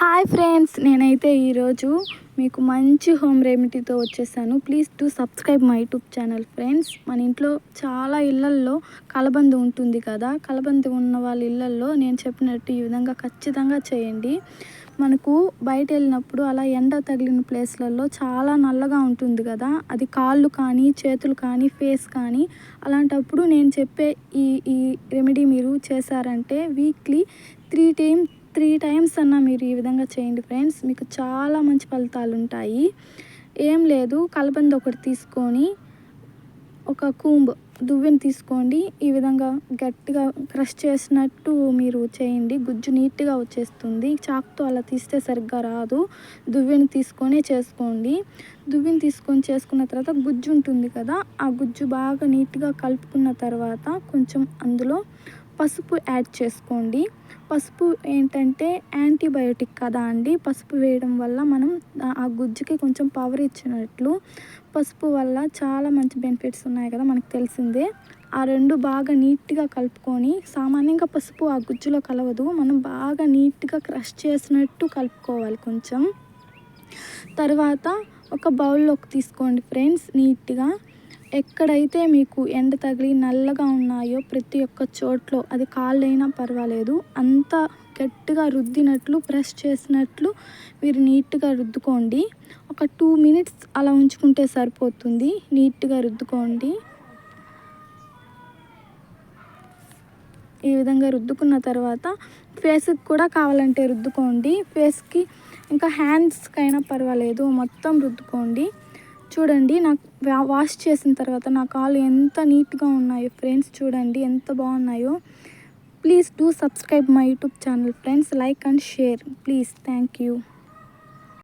Hi friends నేనైతే ఈరోజు మీకు మంచి హోమ్ రెమెడీతో వచ్చేసాను. Please to subscribe my YouTube channel friends. మన ఇంట్లో చాలా ఇళ్ళల్లో కలబంద ఉంటుంది కదా. కలబంద ఉన్న వాళ్ళ ఇళ్ళల్లో నేను చెప్పినట్టు ఈ విధంగా ఖచ్చితంగా చేయండి. మనకు బయట వెళ్ళినప్పుడు అలా ఎండ తగిలిన ప్లేస్లలో చాలా నల్లగా ఉంటుంది కదా. అది కాళ్ళు కానీ చేతులు కానీ ఫేస్ కానీ అలాంటప్పుడు నేను చెప్పే ఈ ఈ రెమెడీ మీరు చేశారంటే weekly three time three times అన్న మీరు ఈ విధంగా చేయండి ఫ్రెండ్స్. మీకు చాలా మంచి ఫలితాలు ఉంటాయి ఏం లేదు కలబంద ఒకటి తీసుకొని ఒక కూంబ్ దువ్వెని తీసుకోండి. ఈ విధంగా గట్టిగా క్రష్ చేసినట్టు మీరు చేయండి. గుజ్జు నీట్గా వచ్చేస్తుంది. చాకుతో అలా తీస్తే సరిగ్గా రాదు. దువ్వెని తీసుకొని చేసుకోండి. దువ్వెని తీసుకొని చేసుకున్న తర్వాత గుజ్జు ఉంటుంది కదా ఆ గుజ్జు బాగా నీట్గా కలుపుకున్న తర్వాత కొంచెం అందులో పసుపు యాడ్ చేసుకోండి. పసుపు ఏంటంటే యాంటీబయోటిక్ కదా అండి. పసుపు వేయడం వల్ల మనం ఆ గుజ్జుకి కొంచెం పవర్ ఇచ్చినట్లు పసుపు వల్ల చాలా మంచి బెనిఫిట్స్ ఉన్నాయి కదా మనకు తెలిసిందే. ఆ రెండు బాగా నీట్గా కలుపుకొని సామాన్యంగా పసుపు ఆ గుజ్జులో కలవదు. మనం బాగా నీట్గా క్రష్ చేసినట్టు కలుపుకోవాలి కొంచెం. తర్వాత ఒక బౌల్లోకి తీసుకోండి ఫ్రెండ్స్ నీట్గా. ఎక్కడైతే మీకు ఎండ తగిలి నల్లగా ఉన్నాయో ప్రతి ఒక్క చోట్లో అది కాళ్ళైనా పర్వాలేదు. అంత గట్టిగా రుద్దినట్లు ప్రెస్ చేసినట్లు మీరు నీట్గా రుద్దుకోండి. ఒక టూ మినిట్స్ అలా ఉంచుకుంటే సరిపోతుంది. నీట్గా రుద్దుకోండి. ఈ విధంగా రుద్దుకున్న తర్వాత ఫేస్కి కూడా కావాలంటే రుద్దుకోండి. ఫేస్కి ఇంకా హ్యాండ్స్కి అయినా పర్వాలేదు. మొత్తం రుద్దుకోండి. చూడండి నాకు వాష్ చేసిన తర్వాత నా కాళ్ళు ఎంత నీట్గా ఉన్నాయో ఫ్రెండ్స్ చూడండి ఎంత బాగున్నాయో. Please do subscribe my YouTube channel friends like and share. Please thank you.